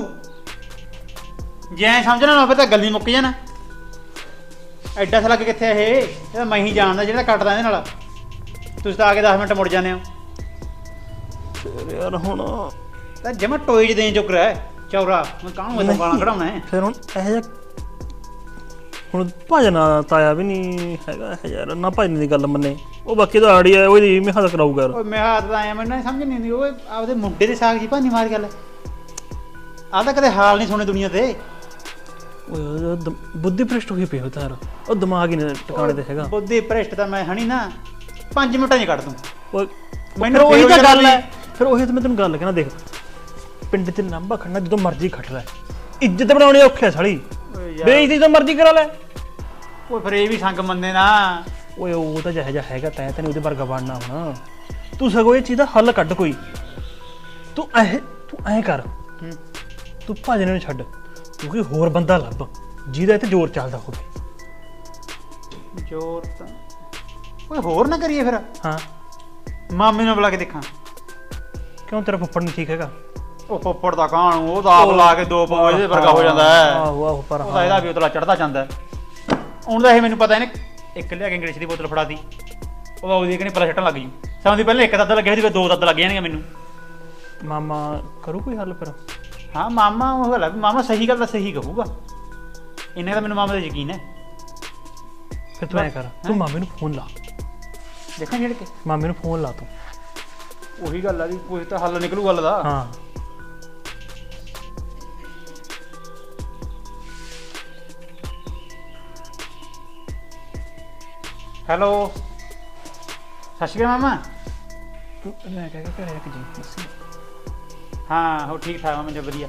ਜੇ ਐ ਸਮਝਣਾ ਨਾ ਹੋਵੇ ਤਾਂ ਗੱਲ ਹੀ ਮੁੱਕ ਜਾਣਾ। ਐਡਾ ਸਲੱਗ ਕਿੱਥੇ ਆ ਇਹ? ਇਹਦਾ ਮੈਂ ਹੀ ਜਾਣਦਾ ਜਿਹੜਾ ਕੱਟਦਾ ਇਹਦੇ ਨਾਲ। ਤੁਸੀਂ ਤਾਂ ਆ ਕੇ 10 ਮਿੰਟ ਮੁੜ ਜਾਂਦੇ ਹੋ। ਫਿਰ ਯਾਰ ਹੁਣ ਤਾਂ ਜਮਾ ਟੋਏ ਚ ਦੇਣ ਚੁੱਕ ਰਿਹਾ ਚੌਰਾ। ਮੈਂ ਕਾਹਨੂੰ ਇਹ ਗਾਲਾਂ ਕਢਾਉਣਾ ਹੈ? ਫਿਰ ਹੁਣ ਇਹ ਜਿਹਾ ਹੁਣ ਭਜਨਾ ਤਾਇਆ ਵੀ ਨਹੀਂ ਹੈਗਾ ਇਹ ਯਾਰ ਨਾ ਭਜਨ ਦੀ ਗੱਲ ਮੰਨੇ। ਉਹ ਬਾਕੀ ਤਾਂ ਆੜੀ ਆ ਉਹਦੀ ਮੈਂ ਹੱਥ ਕਰਾਊਗਾ ਯਾਰ। ਓਏ ਮੈਂ ਹੱਥ ਦਾ ਆਇਆ ਮੈਨੂੰ ਸਮਝ ਨਹੀਂ ਆਉਂਦੀ ਓਏ ਆਪਦੇ ਮੁੰਡੇ ਦੇ ਸਾਗ ਜੀ ਭਾਨੀ ਮਾਰ ਗੱਲ। ਆਹ ਤਾਂ ਕਦੇ ਹਾਲ ਨਹੀਂ ਸੁਣੇ ਦੁਨੀਆ ਤੇ। ਓਏ ਉਹ ਦਮ- ਬੁੱਧੀ ਭ੍ਰਿਸ਼ਟ ਹੋਈ ਪਈ ਉਹ ਤਾਰ ਉਹ ਦਿਮਾਗ ਹੀ ਨਹੀਂ ਟਿਕਾਣੇ ਤੇ ਹੈਗਾ। ਬੁੱਧੀ ਭ੍ਰਿਸ਼ਟ ਤਾਂ ਮੈਂ ਹਣੀ ਨਾ 5 ਮਿੰਟਾਂ 'ਚ ਕੱਢ ਦੂੰ। ਓਏ ਮੈਨੂੰ ਉਹੀ ਤਾਂ ਗੱਲ ਹੈ। ਫਿਰ ਉਹੀ ਤਾਂ ਮੈਂ ਤੈਨੂੰ ਗੱਲ ਕਹਿਣਾ ਦੇਖ। ਪਿੰਡ 'ਚ ਲੰਬਾ ਖੜਨਾ ਜਦੋਂ ਮਰਜ਼ੀ ਲੈ। ਇੱਜ਼ਤ ਬਣਾਉਣੀ ਔਖੀ ਹੈ ਸਾਲੀ। ਓਏ ਯਾਰ। ਬੇਇੱਜ਼ਤੀ ਤਾਂ ਮਰਜ਼ੀ ਕਰਾ ਲੈ। ਓਏ ਫਿਰ ਇਹ ਵੀ ਸੰਗ ਮੰਨੇ ਨਾ। ਓਏ ਉਹ ਤਾਂ ਜਿਹੋ ਜਿਹਾ ਹੈਗਾ ਤੈਂ ਤੈਨੂੰ ਉਹਦੇ ਵਰਗਾ ਬਣਨਾ ਹੁਣ। ਤੂੰ ਸਗੋਂ ਇਹ ਚੀਜ਼ ਦਾ ਹੱਲ ਕੱਢ ਕੋਈ। ਤੂੰ ਐ ਤੂੰ ਐ ਕਰ। ਹੂੰ। ਤੂੰ ਭਜਨ ਨੂੰ ਛੱਡ। ਤੂੰ ਕੋਈ ਹੋਰ ਬੰਦਾ ਲੱਭ। ਜਿਹਦਾ ਇੱਥੇ ਜ਼ੋਰ ਚੱਲਦਾ ਹੋਵੇ। ਜ਼ੋਰ ਤਾਂ ਓਏ ਹੋਰ ਨਾ ਕਰੀਏ ਫਿਰ। ਹਾਂ। ਮਾਮੇ ਨੂੰ ਬੁਲਾ ਕੇ ਦੇਖਾਂ। ਕਿਉਂ ਤੇਰਾ ਫੁੱਫੜ ਨਹੀਂ ਠੀਕ ਹੈਗਾ? ਉਹ ਫੁੱਫੜ ਦਾ ਕਾਹਨੂੰ ਉਹ ਦਾਬ ਲਾ ਕੇ ਦੋ ਪੋ ਇਹਦੇ ਵਰਗਾ ਹੋ ਜਾਂਦਾ ਹੈ। ਆਹੋ ਆਹੋ ਪਰ ਉਹਦਾ ਇਹਦਾ ਵੀ ਉਤਲਾ ਚੜਦਾ ਜਾਂਦਾ ਹੁਣ ਦਾ ਇਹ ਮੈਨੂੰ ਪਤਾ ਇਹਨੇ ਇੱਕ ਲਿਆ ਕੇ ਇੰਗਲਿਸ਼ ਦੀ ਬੋਤਲ ਫੜਾਤੀ। ਉਹਦਾ ਉਹਦੀ ਕਹਿੰਦੀ ਪਲਾ ਛੱਟਣ ਲੱਗ ਗਈ। ਸਮਝਦੀ ਪਹਿਲਾਂ ਇੱਕ ਦੱਦ ਲੱਗਿਆ ਸੀ ਫਿਰ ਦੋ ਦੱਦ ਲੱਗ ਜਾਣਗੇ ਮੈਨੂੰ। ਮਾਮਾ ਕਰੂ ਕੋਈ ਹੱਲ ਫਿਰ? ਹਾਂ ਮਾਮਾ ਉਹ ਵੀ ਮਾਮਾ ਸਹੀ ਗੱਲ ਤਾਂ ਸਹੀ ਕਹੂਗਾ। ਇੰਨੇ ਤਾਂ ਮੈਨੂੰ ਮਾਮਾ ਤੇ ਯਕੀਨ ਹੈ। ਫਿਰ ਤੂੰ ਐ ਕਰ ਤੂੰ ਮਾਮੇ ਨੂੰ ਫੋਨ ਲਾ। ਦੇਖਾਂ ਛੇੜ ਕੇ ਮਾਮੇ ਨੂੰ ਫੋਨ ਲਾ ਤੂੰ। ਉਹੀ ਗੱਲ ਆ ਵੀ ਕੋਈ ਤਾਂ ਹੱਲ ਨਿਕਲੂ ਗੱਲ ਦਾ। ਹਾਂ। ਹੈਲੋ ਸਤਿ ਸ਼੍ਰੀ ਅਕਾਲ ਮਾਮਾ। ਤੂੰ ਮੈਂ ਕਹਿ ਕੇ ਘਰੇ ਰੱਖ ਜੀ ਦੱਸੀ ਹਾਂ ਹੋ ਠੀਕ ਠਾਕ ਜੀ ਵਧੀਆ।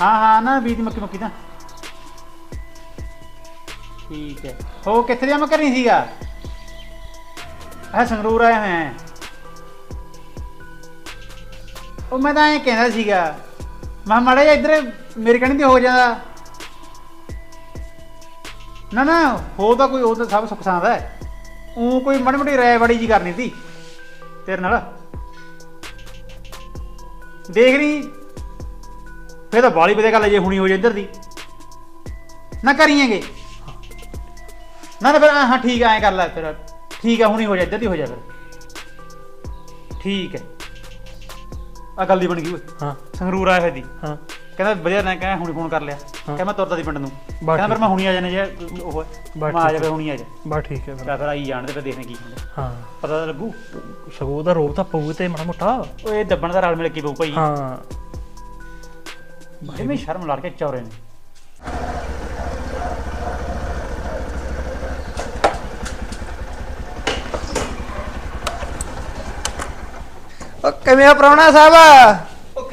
ਹਾਂ ਹਾਂ ਨਾ ਬੀਜ ਮੱਕੀ ਮੱਕੀ ਦਾ ਠੀਕ ਹੈ। ਹੋ ਕਿੱਥੇ ਦੀ ਮੈਂ ਕਰਨੀ ਸੀਗਾ। ਆ ਸੰਗਰੂਰ ਆਇਆ ਮੈਂ ਉਹ ਮੈਂ ਤਾਂ ਐਂ ਕਹਿੰਦਾ ਸੀਗਾ ਮੈਂ ਮਾੜਾ ਜਿਹਾ ਇੱਧਰ ਮੇਰੇ ਤੇ ਹੋ ਜਾਂਦਾ। ਨਾ ਨਾ ਹੋ ਤਾਂ ਕੋਈ ਉਹ ਤਾਂ ਸਭ ਸੁੱਖ ਸਾਂਦ ਹੈ। ਉਹ ਕੋਈ ਮਾੜੀ ਮੋਟੀ ਰਾਇ ਬੜੀ ਜੀ ਕਰਨੀ ਸੀ ਤੇਰੇ ਨਾਲ। ਦੇਖ ਰਹੀ ਫੇਰ ਤਾਂ ਬਾਲੀ ਵਧੀਆ ਗੱਲ ਹੈ ਜੇ ਹੁਣੀ ਹੋ ਜਾ ਇੱਧਰ ਦੀ। ਨਾ ਕਰੀਏਗੇ। ਨਾ ਨਾ ਫਿਰ ਹਾਂ ਹਾਂ, ਠੀਕ ਹੈ ਐਂ ਕਰ ਲੈ ਫਿਰ। ਠੀਕ ਹੈ ਹੁਣੀ ਹੋ ਜਾ ਇੱਧਰ ਦੀ ਹੋ ਜਾ ਫਿਰ। ਠੀਕ ਹੈ। ਆ ਗੱਲ ਦੀ ਬਣ ਗਈ ਓਏ। ਹਾਂ। ਸੰਗਰੂਰ ਆਇਆ ਹੋਇਆ ਦੀ। ਹਾਂ। ਕਹਿੰਦਾ ਵਧੀਆ ਨਾ ਕਹਿੰਦਾ ਹੁਣੀ ਫੋਨ ਕਰ ਲਿਆ। ਕਹਿੰਦਾ ਮੈਂ ਤੁਰਦਾ ਦੀ ਪਿੰਡ ਨੂੰ। ਕਹਿੰਦਾ ਫਿਰ ਮੈਂ ਹੁਣੀ ਆ ਜਾਣਾ ਜੇ ਉਹ ਮੈਂ ਆ ਜਾ ਠੀਕ ਫਿਰ ਹੁਣੀ ਆ ਜਾ। ਬਸ ਠੀਕ ਹੈ ਫਿਰ। ਫਿਰ ਆਈ ਜਾਣ ਦੇ ਫਿਰ ਦੇਖਦੇ ਕੀ ਹੁੰਦਾ। ਹਾਂ। ਪਤਾ ਤਾਂ ਲੱਗੂ। ਸਗੋਂ ਉਹਦਾ ਰੋਬ ਤਾਂ ਪਊ ਤੇ ਮਾੜਾ ਮੋਟਾ। ਓਏ ਦੱਬਣ ਦਾ ਰਲ ਮਿਲ ਕੇ ਪਊ ਭਾਈ। ਹਾਂ। ਜਿਵੇਂ ਸ਼ਰਮ ਲੜ ਕੇ ਚੌਰੇ ਨੇ। ਕਿਵੇਂ ਆ ਪ੍ਰਾਹੁਣਾ ਸਾਹਿਬ?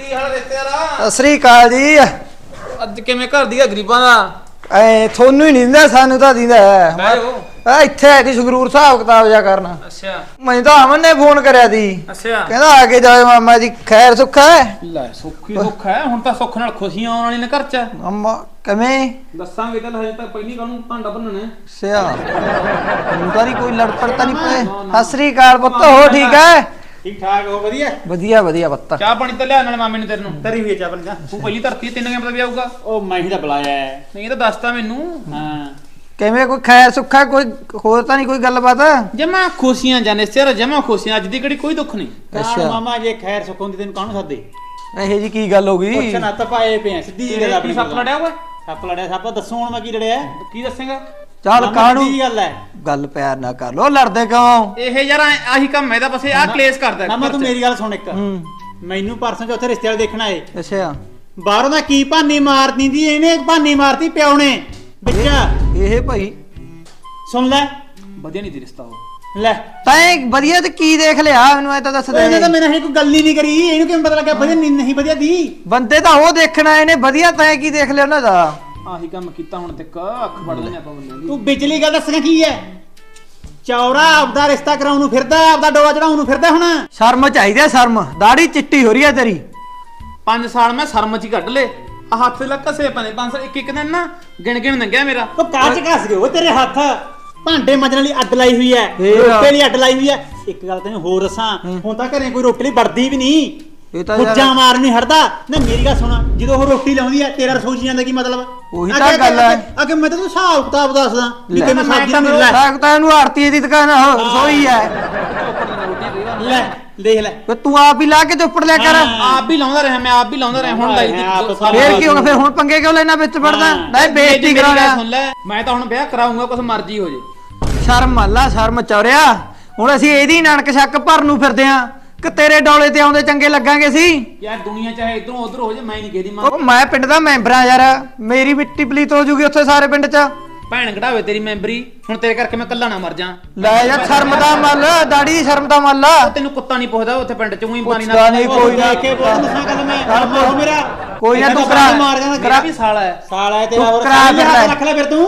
ਕੀ ਹਾਲ ਰਿਸ਼ਤੇਦਾਰਾ ਸਤਿ ਸ੍ਰੀ ਅਕਾਲ ਜੀ। ਅੱਜ ਕਿਵੇਂ ਘਰ ਦੀ ਆ ਗਰੀਬਾਂ ਦਾ? ਐ ਤੁਹਾਨੂੰ ਹੀ ਨਹੀਂ ਦਿੰਦਾ ਸਾਨੂੰ ਤਾਂ ਦਿੰਦਾ ਹੈ। ਬਹਿ ਜਾਓ। ਆ ਇੱਥੇ ਆਈ ਦੀ ਸੰਗਰੂਰ ਹਿਸਾਬ ਕਿਤਾਬ ਜਾ ਕਰਨਾ। ਅੱਛਾ। ਮੈਨੂੰ ਤਾਂ ਅਮਨ ਨੇ ਫੋਨ ਕਰਿਆ ਦੀ ਅੱਛਾ। ਕਹਿੰਦਾ ਆ ਕੇ ਜਾਓ ਮਾਮਾ ਜੀ ਖੈਰ ਸੁੱਖ ਹੈ? ਲੈ ਸੁੱਖੀ ਸੁੱਖ ਹੈ। ਹੁਣ ਤਾਂ ਸੁੱਖ ਨਾਲ ਖੁਸ਼ੀਆਂ ਆਉਣ ਵਾਲੀਆਂ ਨੇ ਘਰ 'ਚ। ਅੰਮਾ ਕਿਵੇਂ? ਦੱਸਾਂਗੇ ਤਾਂ ਹਜੇ ਤਾਂ ਪਹਿਲੀ ਗੱਲ ਨੂੰ ਭਾਂਡਾ ਭੰਨਣਾ ਹੈ। ਸਿਆ ਨਹੀਂ ਕੋਈ ਲੜਪੜ ਤਾਂ ਨਹੀਂ ਪਏ। ਸਤਿ ਸ੍ਰੀ ਅਕਾਲ ਪੁੱਤ ਹੋ ਠੀਕ ਹੈ? ਠੀਕ ਠਾਕ ਹੋ? ਵਧੀਆ? ਵਧੀਆ ਵਧੀਆ ਪੁੱਤ। ਚਾਹ ਪਾਣੀ ਤਾਂ ਲਿਆ ਨਾਲ ਮਾਮੇ ਨੂੰ ਤੇਰੇ ਨੂੰ। ਤਰੀ ਹੋਈ ਚਾਵਲ ਦਾ ਤੂੰ। ਪਹਿਲੀ ਧਰਤੀ ਤਿੰਨ ਕਿਵੇਂ ਪਤਾ ਵੀ ਆਊਗਾ? ਉਹ ਮੈਂ ਹੀ ਤਾਂ ਬੁਲਾਇਆ ਹੈ। ਨਹੀਂ ਇਹ ਤਾਂ ਦੱਸਤਾ ਮੈਨੂੰ। ਹਾਂ। ਕਿਵੇਂ ਕੋਈ ਖੈਰ ਸੁੱਖ ਕੋਈ ਹੋਰ ਤਾਂ ਨਹੀਂ ਕੋਈ ਗੱਲਬਾਤ? ਜਮਾ ਖੁਸ਼ੀਆਂ ਜਾਨੇ ਸਿਰ ਜਮਾ ਖੁਸ਼ੀਆਂ ਅੱਜ ਦੀ ਕਿਹੜੀ ਕੋਈ ਦੁੱਖ ਨਹੀਂ। ਅੱਛਾ ਅੱਛਾ। ਮਾਮਾ ਜੇ ਖੈਰ ਸੁੱਖ ਹੁੰਦੀ ਤੈਨੂੰ ਕਾਹਨੂੰ ਸੱਦੇ? ਇਹ ਜੀ ਕੀ ਗੱਲ ਹੋ ਗਈ? ਪੁੱਛ ਨਾ ਤਪਾਏ ਪਏ ਆ, ਸਿੱਧੀ ਜੀ ਗੱਲ ਆਪਣੀ ਸੱਪ ਲੜਿਆ ਓਏ ਸੱਪ ਲੜਿਆ ਸੱਪ ਦੱਸੋ ਹੁਣ ਮੈਂ ਕੀ ਲੜਿਆ? ਕੀ ਦੱਸੇਗਾ? ਚੱਲ ਸਿੱਧੀ ਜਿਹੀ ਗੱਲ ਹੈ ਗੱਲ ਪਿਆਰ ਨਾ ਕਰ ਲੋ ਲੜਦੇ ਕਿਉਂ? ਇਹ ਯਾਰ ਐਂ- ਆਹੀ ਕੰਮ ਇਹਦਾ ਬਸ ਇਹ ਆ ਕਲੇਸ਼ ਕਰਦਾ ਮਾਮਾ ਤੂੰ। ਮੇਰੀ ਗੱਲ ਸੁਣ ਇੱਕ। ਹੂੰ। ਮੈਨੂੰ ਪਰਸੋਂ ਚੌਥੇ ਰਿਸ਼ਤੇ ਵਾਲੇ ਦੇਖਣ ਆਏ। ਅੱਛਾ। ਬਾਹਰੋਂ ਦਾ ਕੀ ਭਾਨੀ ਮਾਰਦੀ ਦੀ ਇਹਨੇ ਭਾਨੀ ਮਾਰਤੀ ਪਿਓ ਨੇ ਵਿੱਚ। ਇਹ ਭਾਈ। ਸੁਣ ਲੈ। ਵਧੀਆ ਨਹੀਂ ਦੀ ਰਿਸ਼ਤਾ ਉਹ। ਲੈ। ਤੈਂ ਵਧੀਆ ਤੇ ਕੀ ਦੇਖ ਲਿਆ ਮੈਨੂੰ ਐ ਤਾਂ ਦੱਸ ਇਹਨੇ ਦੇ ਤਾਂ ਮੇਰੇ ਨਾਲ ਕੋਈ ਗੱਲ ਹੀ ਨਹੀਂ ਕਰੀ। ਇਹਨੂੰ ਕਿਵੇਂ ਪਤਾ ਲੱਗਿਆ ਵਧੀਆ ਨਹੀਂ ਨਹੀਂ ਵਧੀਆ ਦੀ। ਬੰਦੇ ਤਾਂ ਉਹ ਦੇਖਣਾ ਇਹਨੇ ਵਧੀਆ ਤੈਂ ਕੀ ਦੇਖ ਲਿਆ ਉਹਨਾਂ ਦਾ। ਆਹੀ ਕੰਮ ਕੀਤਾ ਹੁਣ ਤੱਕ ਅੱਖ ਵੜ ਲੈਣੇ ਆਪਾਂ ਬੰਦਿਆਂ ਦੀ। ਤੂੰ ਵਿਚਲੀ ਗੱਲ ਦੱਸਣਾ ਕੀ ਹੈ ਚੌਰਾ ਆਪਦਾ ਰਿਸ਼ਤਾ ਕਰਾਉਣ ਨੂੰ ਫਿਰਦਾ ਆਪਦਾ ਡੋਲਾ ਚੜਾਉਣ ਨੂੰ ਫਿਰਦਾ ਹੁਣ? ਸ਼ਰਮ ਚਾਹੀਦੀ ਆ ਸ਼ਰਮ। ਦਾੜੀ ਚਿੱਟੀ ਹੋ ਰਹੀ ਆ ਤੇਰੀ। 5 ਸਾਲ ਮੈਂ ਸਰਮ ਚ ਹੀ ਕੱਢ ਲੇ ਆ ਹੱਥ ਦੇ ਲੱਕ ਸੇ ਪਨੇ 500 ਇੱਕ ਇੱਕ ਦਿਨ ਨਾ ਗਿਣ ਗਿਣ ਲੰਘਿਆ ਮੇਰਾ। ਉਹ ਕਾਚ ਘਸ ਗਏ ਉਹ ਤੇਰੇ ਹੱਥ? ਭਾਂਡੇ ਮਾਂਜਣ ਵਾਲੀ ਅੱਡ ਲਾਈ ਹੋਈ ਐ ਫੇਰ? ਰੋਟੀ ਲਈ ਅੱਡ ਲਾਈ ਹੋਈ ਐ। ਇੱਕ ਗੱਲ ਤੈਨੂੰ ਹੋਰ ਦੱਸਾਂ ਹੁਣ ਤਾਂ ਘਰੇ ਕੋਈ ਰੋਟੀ ਲਈ ਵੜਦੀ ਵੀ ਨਹੀਂ। ਇਹ ਤਾਂ ਯਾਰ- ਹੁੱਜਾ ਮਾਰ ਨਹੀਂ ਹਟਦਾ। ਨਾ ਮੇਰੀ ਗੱਲ ਸੁਣ ਜਦੋਂ ਉਹ ਰੋਟੀ ਲਾਉਂਦੀ ਐ ਤੇਰਾ ਰਸੋਈ 'ਚ ਜਾਂਦਾ ਕੀ ਮਤਲਬ? ਉਹੀ ਤਾਂ ਅੱਗੇ- ਗੱਲ ਐ। ਅੱਗੇ- ਅੱਗੇ ਮੈਂ ਤੈਨੂੰ ਹਿਸਾਬ ਕਿਤਾਬ ਦੱਸਦਾ ਵੀ ਲੈ, ਕਿਵੇਂ ਮੈਂ ਸਬਜ਼ੀ ਤਾਂ ਨੂੰ ਲੈ। ਸਕਦਾ ਇਹਨੂੰ ਆੜਤੀ ਦੀ ਦੁਕਾਨ ਆ, ਰਸੋਈ ਹੈ ਲੈ ਦੇਖ ਲੈ। ਤੇ ਤੂੰ ਆਪ ਹੀ ਲਾ ਕੇ ਚੁੱਪੜ ਲਿਆ ਕਰ। ਆਪ ਵੀ ਲਾਉਂਦਾ ਰਿਹਾ ਮੈਂ ਆਪ ਵੀ ਲਾਉਂਦਾ ਰਿਹਾ ਹੁਣ ਲਾਈ ਆਪ ਦੀ ਸਾਰਾ- ਫੇਰ ਕੀ ਹੋ ਗਿਆ ਫਿਰ ਹੁਣ ਪੰਗੇ ਕਿਉਂ ਲੈਣਾ ਵਿੱਚ ਵੜਦਾ? ਹਾਂ। ਨਹੀਂ ਬੇਇੱਜ਼ਤੀ ਕਰਾਉਣਾ। ਸੁਣ ਲੈ ਮੈਂ ਤਾਂ ਹੁਣ ਵਿਆਹ ਕਰਾਉਂਗਾ ਕੁਛ ਮਰਜ਼ੀ ਹੋ ਜੇ। ਸ਼ਰਮ ਮੱਲਾ ਸ਼ਰਮ ਚੌਰਿਆ। ਹੁਣ ਅਸੀਂ ਇਹਦੀ ਨਾਨਕ ਸ਼ੱਕ ਭਰਨ ਨੂੰ ਫਿਰਦੇ ਆਂ। ਕਿ ਤੇਰੇ ਡੋਲੇ ਤੇ ਆਉਂਦੇ ਚੰਗੇ ਲੱਗਾਂਗੇ ਸੀ? ਯਾਰ ਦੁਨੀਆ ਚਾਹੇ ਇਧਰੋਂ ਉਧਰ ਹੋ ਜੇ ਮੈਂ ਨਹੀਂ ਕਿਹਦੀ ਮਾਂ। ਉਹ ਮੈਂ ਪਿੰਡ ਦਾ ਮੈਂਬਰ ਆ ਯਾਰ ਮੇਰੀ ਮਿੱਟੀ ਪਲੀਤ ਹੋ ਜੂਗੀ ਉੱਥੇ ਸਾਰੇ ਪਿੰਡ 'ਚ। ਭੈਣ ਕਢਾਵੇ ਤੇਰੀ ਮੈਂਬਰੀ ਹੁਣ ਤੇਰੇ ਕਰਕੇ ਮੈਂ ਕੱਲਾ ਨਾ ਮਰ ਜਾ। ਲੈ ਯਾਰ ਸ਼ਰਮ ਦਾ ਮੱਲ ਦਾੜੀ ਦੀ ਸ਼ਰਮ ਦਾ ਮੱਲ। ਤੈਨੂੰ ਕੁੱਤਾ ਨਹੀਂ ਪੁੱਛਦਾ ਉੱਥੇ ਪਿੰਡ ਚ ਉਹੀ ਪਾਣੀ ਪੁੱਛਦਾ ਨਹੀਂ ਕੋਈ ਨਾ। ਦੇਖ ਕੇ ਬੋਲ ਦੱਸਾਂ ਗੱਲ ਮੈਂ। ਕੰਮ ਹੋ ਮੇਰਾ। ਕੋਈ ਨਾ ਤੂੰ ਕਰਾ। ਮਾਰ ਜਾਂਦਾ ਮੇਰਾ ਵੀ ਸਾਲਾ ਹੈ। ਸਾਲਾ ਹੈ ਤੇਰਾ ਤੂੰ ਹੋਰ ਕਰਾ ਸਾਲੀ। ਹੱਥ। ਰੱਖ ਲੈ ਫਿਰ ਤੂੰ।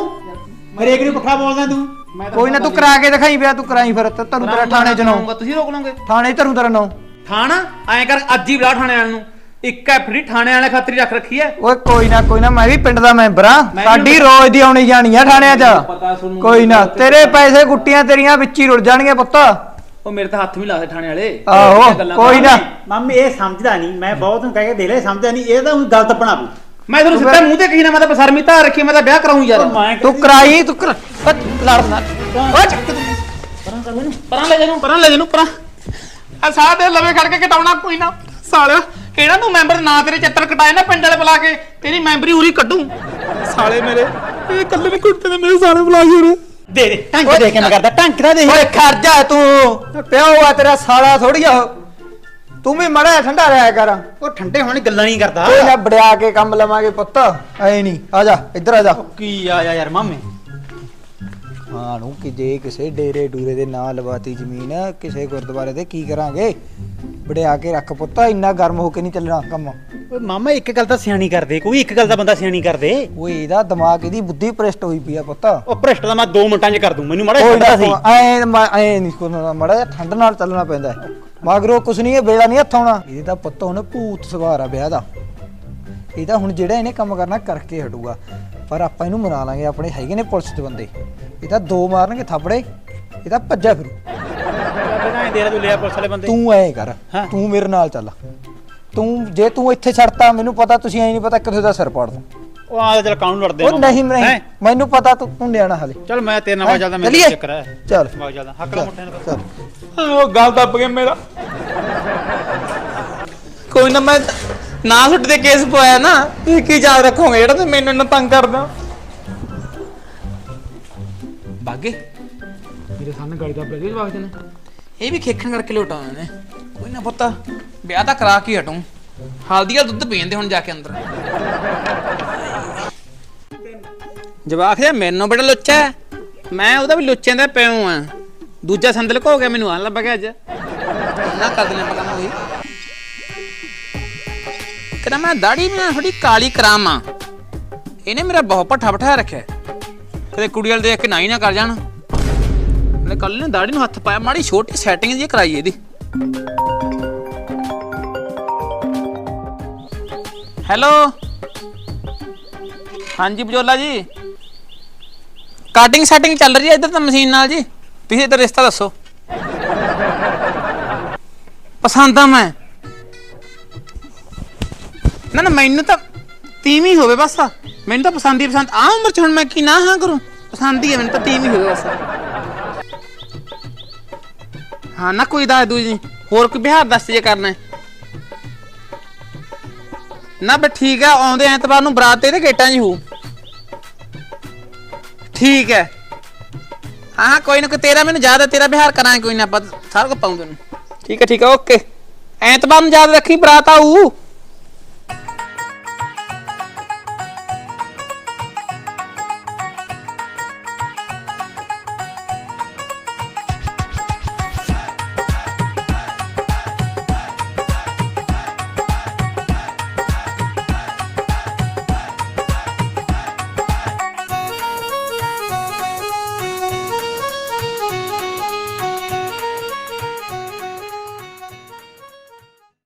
ਹਰੇਕ ਨੂੰ ਪੁੱਠਾ ਬੋਲਦਾ ਤੂੰ? ਮੈਂ ਤਾਂ ਕੋਈ ਨਾ ਤੂੰ ਕਰਾ ਕੇ ਦਿਖਾਈ ਪਿਆ ਤੂੰ ਕਰਾਈ ਫਿਰ ਤੇ ਤੈਨੂੰ ਤੇਰਾ ਥਾਣੇ 'ਚ ਤੁਸੀਂ ਰੋਕ ਲਓਗੇ ਥਾਣੇ 'ਚ ਤੈਨੂੰ ਤੇਰਾ ਨੋ। ਥਾਣਾ? ਐਂ ਕਰ ਅੱਜ ਹੀ ਬੁਲਾ ਥਾਣੇ ਵਾਲੇ ਨੂੰ। ਇੱਕ ਐਫਡੀ ਥਾਣੇ ਵਾਲੇ ਖਾਤਰ ਹੀ ਰੱਖ ਰੱਖੀ ਐ। ਓਏ ਕੋਈ ਨਾ ਕੋਈ ਨਾ ਮੈਂ ਵੀ ਪਿੰਡ ਦਾ ਮੈਂਬਰ ਆ ਵੀ ਸਾਡੀ ਰੋਜ਼ ਦੀ ਆਉਣੀ ਜਾਣੀ ਆ ਥਾਣਿਆਂ 'ਚ। ਕੋਈ ਨਾ ਤੇਰੇ ਪੈਸੇ ਗੁੱਟੀਆਂ ਤੇਰੀਆਂ ਵਿੱਚ ਹੀ ਰੁੜ ਜਾਣਗੇ ਪੁੱਤ। ਉਹ ਮੇਰੇ ਤਾਂ ਹੱਥ ਵੀ ਲਾ ਦੇ ਥਾਣੇ ਵਾਲੇ। ਆਹੋ, ਗੱਲਾਂ ਕੋਈ ਨਾ। ਮੰਮੀ ਇਹ ਸਮਝਦਾ ਨਹੀਂ ਮੈਂ ਬਹੁਤ ਨੂੰ ਕਹਿ ਕੇ ਦੇਖ ਸਮਝਦਾ ਨਹੀਂ ਇਹ ਤਾਂ ਹੁਣ ਗਲਤ ਬਣਾਉ ਮੈਂ ਤੁਹਾਨੂੰ ਸਿੱਧਾ ਮੂੰਹ ਤੇ ਕਹੀ ਨਾ ਮੈਂ ਤਾਂ ਬਸਰਮੀ ਧਾਰ ਰੱਖੀ ਮੈਂ ਤਾਂ ਵਿਆਹ ਕਰਾਉਂ ਯਾਰ। ਤੂੰ ਕਰਾਈ ਤੂੰ ਕਰ ਲੜਨਾ ਚੱਕ ਪਰਾਂ ਲੈ ਜਾਨੂੰ ਪਰਾਂ ਲੈ ਜਾਨੂੰ ਪਰਾਂ। ਆ ਸਾਹ ਦੇ ਲਵੇ ਖੜ ਕੇ ਕਟਾਉਣਾ ਕੋਈ ਨਾ। ਸਾਲਿਆ ਕਿਹੜਾ ਤੂੰ ਮੈਂਬਰ ਨਾ ਤੇਰੇ ਚੱਤਰ ਕਟਾਏ ਨਾ ਪਿੰਡ ਵਾਲੇ ਬੁਲਾ ਕੇ ਤੇਰੀ ਮੈਂਬਰੀ ਉਰੀ ਕੱਢੂ। ਸਾਲੇ ਮੇਰੇ ਇਹ ਕੱਲੇ ਨੇ ਕੁੱਤੇ ਨੇ ਮੇਰੇ ਸਾਲੇ ਬੁਲਾ ਕੇ ਉਰੇ ਦੇ ਦੇ ਟੰਕ ਦੇ ਕੇ ਮੈਂ ਕਰਦਾ ਟੰਕ ਦਾ ਦੇ ਓਏ ਖਰਜਾ ਤੂੰ। ਪਿਓ ਆ ਤੇਰਾ ਸਾਲਾ ਥੋੜੀ ਆ। ਤੂੰ ਵੀ ਮੜਾ ਠੰਡਾ ਰਿਹਾ ਕਰ। ਉਹ ਠੰਡੇ ਹੋਣੇ ਗੱਲਾਂ ਨਹੀਂ ਕਰਦਾ। ਕੋਈ ਨਾ ਬੜਿਆ ਕੇ ਕੰਮ ਲਵਾਂਗੇ ਪੁੱਤ। ਐ ਨਹੀਂ ਆ ਜਾ ਇੱਧਰ ਆ ਜਾ। ਕੀ ਆ ਯਾਰ ਮਾਮੇ। ਹਾਂ ਨੂੰ ਕਿ ਜੇ ਕਿਸੇ ਡੇਰੇ ਡੂਰੇ ਦੇ ਨਾਂ ਲਵਾਤੀ ਜ਼ਮੀਨ ਕਿਸੇ ਗੁਰਦੁਆਰੇ ਦੇ ਕੀ ਕਰਾਂਗੇ? ਬੜਿਆ ਕੇ ਰੱਖ ਪੁੱਤ ਇੰਨਾ ਗਰਮ ਹੋ ਕੇ ਨਹੀਂ ਚੱਲਣਾ ਕੰਮ। ਓਏ ਮਾਮਾ ਇੱਕ ਗੱਲ ਤਾਂ ਸਿਆਣੀ ਕਰਦੇ ਕੋਈ ਇੱਕ ਗੱਲ ਦਾ ਬੰਦਾ ਸਿਆਣੀ ਕਰਦੇ। ਓਏ ਇਹਦਾ ਦਿਮਾਗ ਇਹਦੀ ਬੁੱਧੀ ਭ੍ਰਿਸ਼ਟ ਹੋਈ ਪਈ ਆ ਪੁੱਤ। ਉਹ ਭ੍ਰਿਸ਼ਟ ਦਾ ਮੈਂ 2 ਮਿੰਟਾਂ 'ਚ ਕਰ ਦੂੰ ਮੈਨੂੰ ਮਾੜਾ ਨਾ ਸੀ। ਐ ਐ ਨਹੀਂ ਕੋਨਾ ਮੜਾ ਜਿਹਾ ਠੰਡ ਨਾਲ ਚੱਲਣਾ ਪੈਂਦਾ। ਮਗਰੋਂ ਕੁਛ ਨਹੀਂ ਇਹ ਵੇਲਾ ਨਹੀਂ ਹੱਥ ਆਉਣਾ। ਇਹਦੇ ਤਾਂ ਪੁੱਤ ਹੁਣ ਭੂਤ ਸਵਾਰ ਆ ਵਿਆਹ ਦਾ। ਇਹਦਾ ਹੁਣ ਜਿਹੜਾ ਇਹਨੇ ਕੰਮ ਕਰਨਾ ਕਰਕੇ ਹਟੂਗਾ। ਪਰ ਆਪਾਂ ਇਹਨੂੰ ਮਨਾ ਲਾਂਗੇ ਆਪਣੇ ਹੈਗੇ ਨੇ ਪੁਲਿਸ ਦੇ ਬੰਦੇ। ਇਹ ਤਾਂ ਦੋ ਮਾਰਨਗੇ ਥੱਪੜੇ ਇਹ ਤਾਂ ਭੱਜਾ ਫਿਰੂ। ਦੇ ਤੂੰ ਲਿਆ ਪੁਲਿਸ ਵਾਲੇ ਬੰਦੇ ਤੂੰ ਐ ਕਰ ਹਾਂ। ਤੂੰ ਮੇਰੇ ਨਾਲ ਚੱਲ। ਤੂੰ ਜੇ ਤੂੰ ਇੱਥੇ ਛੱਡਤਾ ਮੈਨੂੰ ਪਤਾ ਤੁਸੀਂ ਐ ਨਹੀਂ ਪਤਾ ਕਿੱਥੇ ਦਾ ਸਿਰ ਪਾੜ ਦੂੰ ਉਹ ਆ ਚੱਲ ਕਾਨੂੰਨ ਲੜਦੇ ਉਹ ਨਹੀਂ ਨਹੀਂ? ਮੈਨੂੰ ਪਤਾ ਤੂੰ ਤੂੰ ਨਿਆਣਾ ਹਲੇ। ਚੱਲ ਮੈਂ ਤੇਰੇ ਨਾਲ ਚੱਲੀਏ? ਮੈਨੂੰ ਚੱਕਰ ਹੈ। ਚੱਲ। ਬਹੁਤ ਜ਼ਿਆਦਾ ਹੱਕ ਦਾ ਮੁੱਠੇ ਨਾਲ ਚੱਲ। ਉਹ ਗੱਲ ਦੱਬ ਗਿਆ ਮੇਰਾ। ਕੋਈ ਨਾ ਮੈਂ ਨਾ ਸੁੱਟ ਦੇ ਕੇਸ ਪਵਾਇਆ ਨਾ ਤੁਸੀਂ ਕੀ ਯਾਦ ਰੱਖੋਗੇ ਜਿਹੜਾ ਤੁਸੀਂ ਮੈਨੂੰ ਇੰਨਾ ਤੰਗ ਕਰਦਾ? ਬਾਗੇ? ਮੇਰੇ ਸਾਹਮਣੇ ਗਾੜੀ ਦਾ ਬਲੇਜ ਵਾਗ ਜਨ ਇਹ ਵੀ ਖੇਖਣ ਕਰਕੇ ਲੋਟਾਉਣੇ ਨੇ। ਕੋਈ ਨਾ ਪੁੱਤ ਵਿਆਹ ਤਾਂ ਕਰਾ ਕੇ ਹਟੂੰ। ਹਲਦੀ ਦਾ ਦੁੱਧ ਪੀਂਦੇ ਹੁਣ ਜਾ ਕੇ ਅੰਦਰ। ਜਵਾਕ ਹੈ ਮੈਨੂੰ ਬੜਾ ਲੁੱਚਾ ਹੈ। ਮੈਂ ਉਹਦਾ ਵੀ ਲੁੱਚਿਆਂ ਦਾ ਪਿਓ ਆ ਦੂਜਾ ਸੰਦਲ ਕੋ ਹੋ ਗਿਆ ਮੈਨੂੰ ਆ ਲੱਭ ਗਿਆ ਅੱਜ। ਨਾ ਕਰ ਦਿੰਦੇ ਪਤਾ ਹੋਈ ਕਹਿੰਦਾ ਮੈਂ ਦਾੜੀ ਮੈਂ ਥੋੜੀ ਕਾਲੀ ਕਰਾਵਾਂ ਇਹਨੇ ਮੇਰਾ ਬਹੁਤ ਪੱਠਾ ਬਿਠਾ ਰੱਖਿਆ। ਕਦੇ ਕੁੜੀ ਵਾਲ ਦੇਖ ਕੇ ਨਾ ਹੀ ਨਾ ਕਰ ਜਾਣ। ਮੈਂ ਕੱਲ ਨੇ ਦਾੜੀ ਨੂੰ ਹੱਥ ਪਾਇਆ, ਮਾੜੀ ਛੋਟੀ ਸੈਟਿੰਗ ਜੀ ਕਰਾਈ ਇਹਦੀ। ਹੈਲੋ? ਹਾਂਜੀ ਬਜੋਲਾ ਜੀ। ਕਾਟਿੰਗ ਸੈਟਿੰਗ ਚੱਲ ਰਹੀ ਹੈ ਇੱਧਰ ਤਾਂ ਮਸ਼ੀਨ ਨਾਲ ਜੀ। ਤੁਸੀਂ ਇੱਧਰ ਰਿਸ਼ਤਾ ਦੱਸੋ। ਪਸੰਦ ਆ ਮੈਂ। ਨਾ ਨਾ, ਮੈਨੂੰ ਤਾਂ ਤੀਵੀਂ ਹੋਵੇ ਬਸ ਮੈਨੂੰ ਤਾਂ ਪਸੰਦ ਹੀ ਪਸੰਦ। ਆ ਉਮਰ ਚ ਹੁਣ ਮੈਂ ਕੀ ਨਾ ਹਾਂ ਕਰੂੰ? ਪਸੰਦ ਹੀ ਹੈ, ਮੈਨੂੰ ਤਾਂ ਤੀਵੀਂ ਹੋਵੇ ਬਸ। ਹਾਂ, ਨਾ, ਕੋਈ ਦੱਸ ਦੂ ਹੋਰ ਕੋਈ ਬਿਹਾਰ ਦੱਸ ਜੇ ਕਰਨਾ ਹੈ। ਨਾ ਬੇ ਠੀਕ ਹੈ, ਆਉਂਦੇ ਐਤਵਾਰ ਨੂੰ ਬਰਾਤ ਤੇਰੇ ਗੇਟਾਂ 'ਚ ਹੋ ਠੀਕ ਹੈ। ਹਾਂ ਕੋਈ ਨਾ, ਕੋਈ ਤੇਰਾ ਮੈਨੂੰ ਯਾਦ ਹੈ, ਤੇਰਾ ਵਿਹਾਰ ਕਰਾਂਗੇ, ਕੋਈ ਨਾ, ਆਪਾਂ ਸਾਰਾ ਕੁਝ ਪਾਉਂਦੇ ਤੈਨੂੰ ਠੀਕ ਹੈ ਠੀਕ ਹੈ, ਓਕੇ। ਐਤਵਾਰ ਨੂੰ ਯਾਦ ਰੱਖੀ, ਬਰਾਤ ਆਊ।